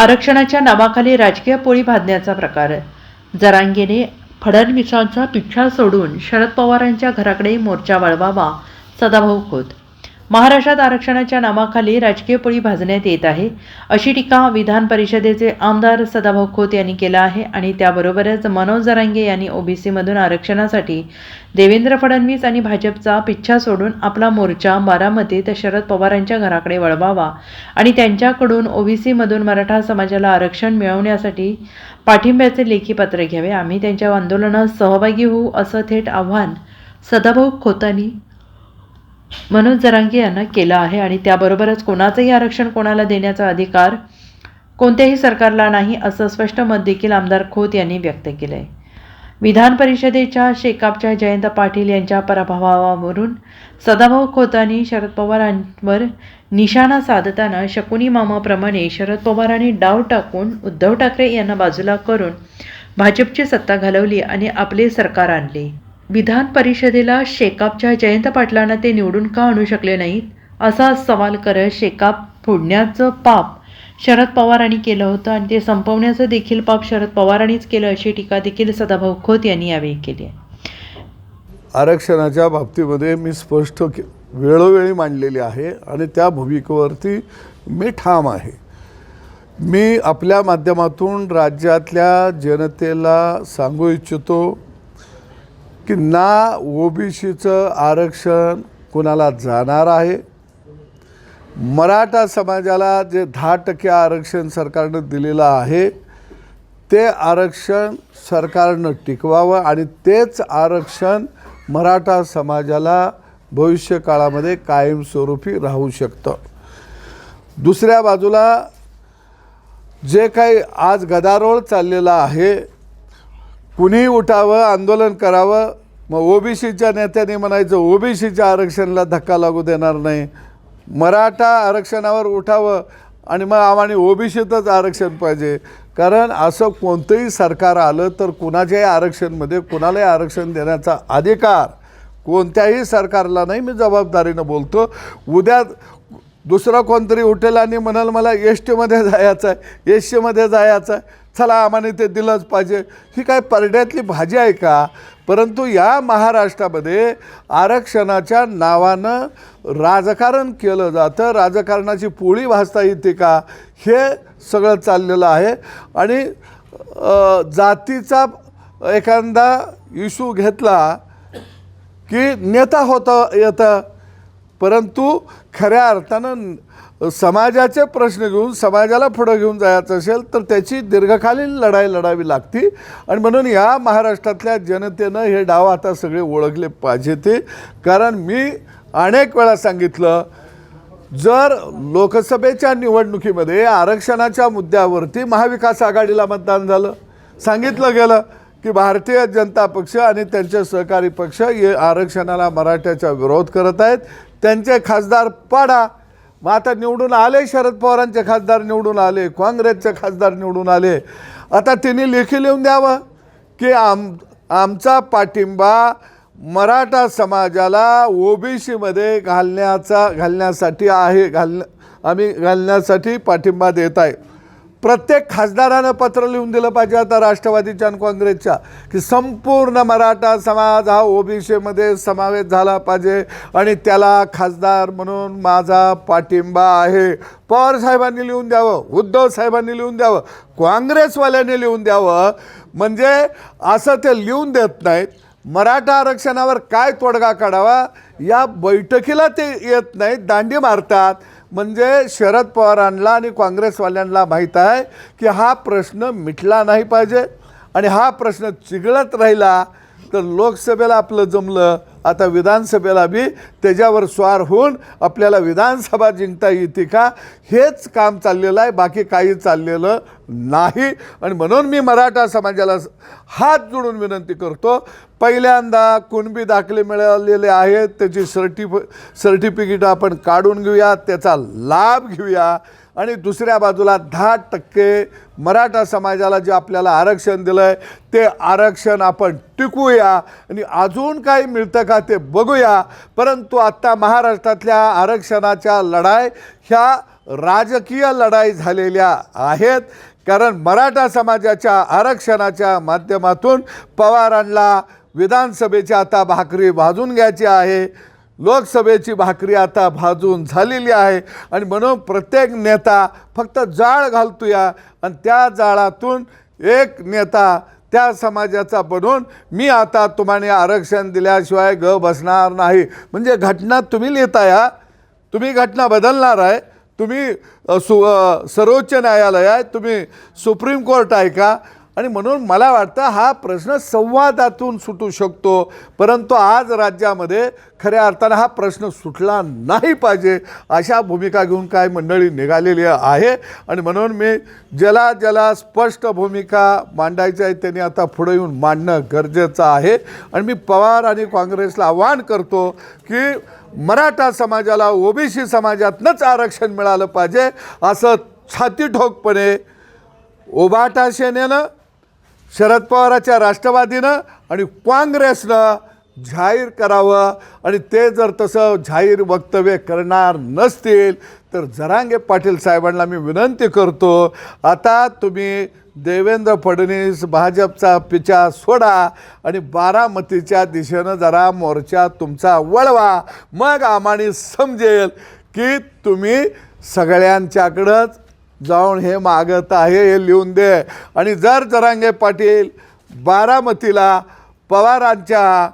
आरक्षणाच्या नावाखाली राजकीय पोळी भाजण्याचा प्रकार. जरांगेने फडणवीसांचा पिच्छा सोडून शरद पवारांच्या घराकडे मोर्चा वळवावा सदाभाऊ खोत महाराष्ट्रात आरक्षणाच्या नावाखाली राजकीय पोळी भाजण्यात येत आहे. अशी टीका विधान परिषदेचे आमदार सदाभाऊ खोत यांनी केला आहे आणि त्याबरोबरच मनोज जरांगे यांनी ओबीसीमधून आरक्षणासाठी देवेंद्र फडणवीस आणि भाजपचा पिच्छा सोडून आपला मोर्चा बारामतीत शरद पवारांच्या घराकडे वळवावा आणि त्यांच्याकडून ओबीसीमधून मराठा समाजाला आरक्षण मिळवण्यासाठी पाठिंब्याचे लेखी पत्र घ्यावे. आम्ही त्यांच्या आंदोलनात सहभागी होऊ असं थेट आव्हान सदाभाऊ खोतांनी मनोज जरांगी यांना केलं आहे आणि त्याबरोबरच कोणाचंही आरक्षण कोणाला देण्याचा अधिकार कोणत्याही सरकारला नाही असं स्पष्ट मत देखील आमदार खोत यांनी व्यक्त केलं आहे विधान परिषदेच्या शेकापच्या जयंत पाटील यांच्या पराभवावरून सदाभाऊ खोतांनी शरद पवारांवर निशाणा साधताना शकुनी मामाप्रमाणे शरद पवारांनी डाव टाकून उद्धव ठाकरे यांना बाजूला करून भाजपची सत्ता घालवली आणि आपले सरकार आणले. विधान परिषदेला शेकापच्या जयंत पाटलांना ते निवडून का आणू शकले नाहीत? असा सवाल करत शेकाप फोडण्याचं पाप शरद पवारांनी केलं होतं आणि ते संपवण्याचं देखील पाप शरद पवारांनीच केलं अशी टीका देखील सदाभाऊ खोत यांनी यावेळी केली आहे. आरक्षणाच्या बाबतीमध्ये मी स्पष्ट के वेळोवेळी मांडलेली आहे आणि त्या भूमिकेवरती मी ठाम आहे. मी आपल्या माध्यमातून राज्यातल्या जनतेला सांगू इच्छितो की ना ओबीसीचं आरक्षण कुणाला जाणार आहे? मराठा समाजाला जे दहा टक्के आरक्षण सरकारनं दिलेलं आहे ते आरक्षण सरकारनं टिकवावं आणि तेच आरक्षण मराठा समाजाला भविष्य काळामध्ये कायमस्वरूपी राहू शकतं. दुसऱ्या बाजूला जे काही आज गदारोळ चाललेला आहे कुणीही उठावं आंदोलन करावं मग ओबीसीच्या नेत्याने म्हणायचं ओबीसीच्या आरक्षणाला धक्का लागू देणार नाही. मराठा आरक्षणावर उठावं आणि मग आम्हाला ओबीसीतच आरक्षण पाहिजे. कारण असं कोणतंही सरकार आलं तर कुणाच्याही आरक्षणमध्ये कुणालाही आरक्षण देण्याचा अधिकार कोणत्याही सरकारला नाही. मी जबाबदारीनं बोलतो. उद्या दुसरं कोणतरी उठेल आणि म्हणाल मला एस टीमध्ये जायचं आहे एस टीमध्ये जायचं आहे. चला आम्हाला ते दिलंच पाहिजे. ही काय परड्यातली भाजी आहे का? परंतु या महाराष्ट्रामध्ये आरक्षणाच्या नावानं राजकारण केलं जातं. राजकारणाची पोळी भासता येते का? हे सगळं चाललेलं आहे. आणि जातीचा एखादा इशू घेतला की नेता होतं येतं. परंतु खऱ्या अर्थानं समाजाचे प्रश्न घेऊन समाजाला पुढं घेऊन जायचं असेल तर त्याची दीर्घकालीन लढाई लढावी लागती. आणि म्हणून या महाराष्ट्रातल्या जनतेनं हे डाव आता सगळे ओळखले पाहिजे ते. कारण मी अनेक वेळा सांगितलं जर लोकसभेच्या निवडणुकीमध्ये आरक्षणाच्या मुद्द्यावरती महाविकास आघाडीला मतदान झालं सांगितलं गेलं की भारतीय जनता पक्ष आणि त्यांचे सहकारी पक्ष हे आरक्षणाला मराठ्याचा विरोध करत आहेत. त्यांचे खासदार पाडा मग आता निवडून आले शरद पवारांचे खासदार निवडून आले काँग्रेसचे खासदार निवडून आले. आता त्यांनी लेखी लिहून द्यावं? की आम आमचा पाठिंबा मराठा समाजाला ओबीसीमध्ये घालण्याचा घालण्यासाठी आहे घाल आम्ही घालण्यासाठी पाठिंबा देत आहे. प्रत्येक खासदारानं पत्र लिहून दिलं पाहिजे आता राष्ट्रवादीच्या आणि काँग्रेसच्या की संपूर्ण मराठा समाज हा ओबीसीमध्ये समावेश झाला पाहिजे आणि त्याला खासदार म्हणून माझा पाठिंबा आहे. पवार साहेबांनी लिहून द्यावं उद्धव साहेबांनी लिहून द्यावं काँग्रेसवाल्यांनी लिहून द्यावं. म्हणजे असं ते लिहून देत नाहीत. मराठा आरक्षणावर काय तोडगा काढावा? या बैठकीला ते येत नाहीत. दांडी मारतात. म्हणजे शरद पवारांना आणि काँग्रेसवाल्यांना माहीत आहे की हा प्रश्न मिटला नाही पाहिजे. आणि हा प्रश्न चिघळत राहिला तर लोकसभेला आपलं जमलं. आता विधानसभेला बी त्याच्यावर स्वार होऊन आपल्याला विधानसभा जिंकता येते का? हेच काम चाललेलं आहे. बाकी काही चाललेलं नाही. आणि म्हणून मी मराठा समाजाला हात जोडून विनंती करतो. पहिल्यांदा कुणबी दाखले मिळालेले आहेत त्याची सर्टिफ सर्टिफिकेट आपण काढून घेऊया त्याचा लाभ घेऊया. आणि दुसऱ्या बाजूला दहा टक्के मराठा समाजाला जे आपल्याला आरक्षण दिलं आहे ते आरक्षण आपण टिकूया आणि अजून काही मिळतं का ते बघूया. परंतु आत्ता महाराष्ट्रातल्या आरक्षणाच्या लढाई ह्या राजकीय लढाई झालेल्या आहेत. कारण मराठा समाजाच्या आरक्षणाच्या माध्यमातून पवारांना विधानसभेची आता भाकरी भाजून घ्यायची आहे. लोकसभेची भाकरी आता भाजून झालेली आहे. आणि म्हणून प्रत्येक नेता फक्त जाळ घालतोया. आणि त्या जाळातून एक नेता त्या समाजाचा बनून मी आता तुम्हाला आरक्षण दिल्याशिवाय ग बसणार नाही. म्हणजे घटना तुम्ही लिहिताय तुम्ही घटना बदलणार आहे. तुम्ही सु सर्वोच्च न्यायालय आहे. तुम्ही सुप्रीम कोर्ट आहे का? आणि म्हणून मला वाटतं हा प्रश्न संवादातून सुटू शकतो. परंतु आज राज्यामध्ये खऱ्या अर्थानं हा प्रश्न सुटला नाही पाहिजे अशा भूमिका घेऊन काय मंडळी निघालेली आहे. आणि म्हणून मी ज्याला ज्याला स्पष्ट भूमिका मांडायची आहे त्यांनी आता पुढे येऊन मांडणं गरजेचं आहे. आणि मी पवार आणि काँग्रेसला आव्हान करतो की मराठा समाजाला ओबीसी समाजातनंच आरक्षण मिळालं पाहिजे असं छाती ठोकपणे ओबाटा सेनेनं शरद पवाराच्या राष्ट्रवादीनं आणि काँग्रेसनं जाहीर करावं. आणि ते जर तसं जाहीर वक्तव्य करणार नसतील तर जरांगे पाटील साहेबांना मी विनंती करतो आता तुम्ही देवेंद्र फडणवीस भाजपचा पिछा सोडा आणि बारामतीच्या दिशेनं जरा मोर्चा तुमचा वळवा. मग आम्हाला समजेल की तुम्ही सगळ्यांच्याकडंच जाऊन हे मागत आहे हे लिहून दे. आणि जर जरांगे पाटील बारामतीला पवारांच्या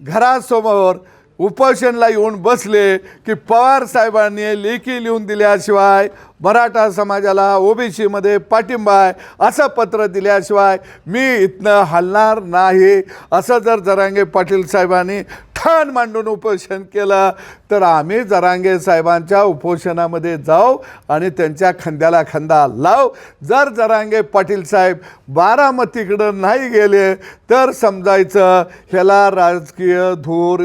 घरासमोर उपोषणला येऊन बसले की पवार साहेबांनी लेखी लिहून दिल्याशिवाय मराठा समाजाला ओबीसीमध्ये पाठिंबा आहे असं पत्र दिल्याशिवाय मी इथनं हलणार नाही. असं जर जरांगे पाटील साहेबांनी ठाण मांडून उपोषण केलं तर आम्ही जरांगे साहेबांच्या उपोषणामध्ये जाऊ आणि त्यांच्या खांद्याला खांदा लाव. जर जरांगे पाटील साहेब बारामतीकडं नाही गेले तर समजायचं ह्याला राजकीय धूर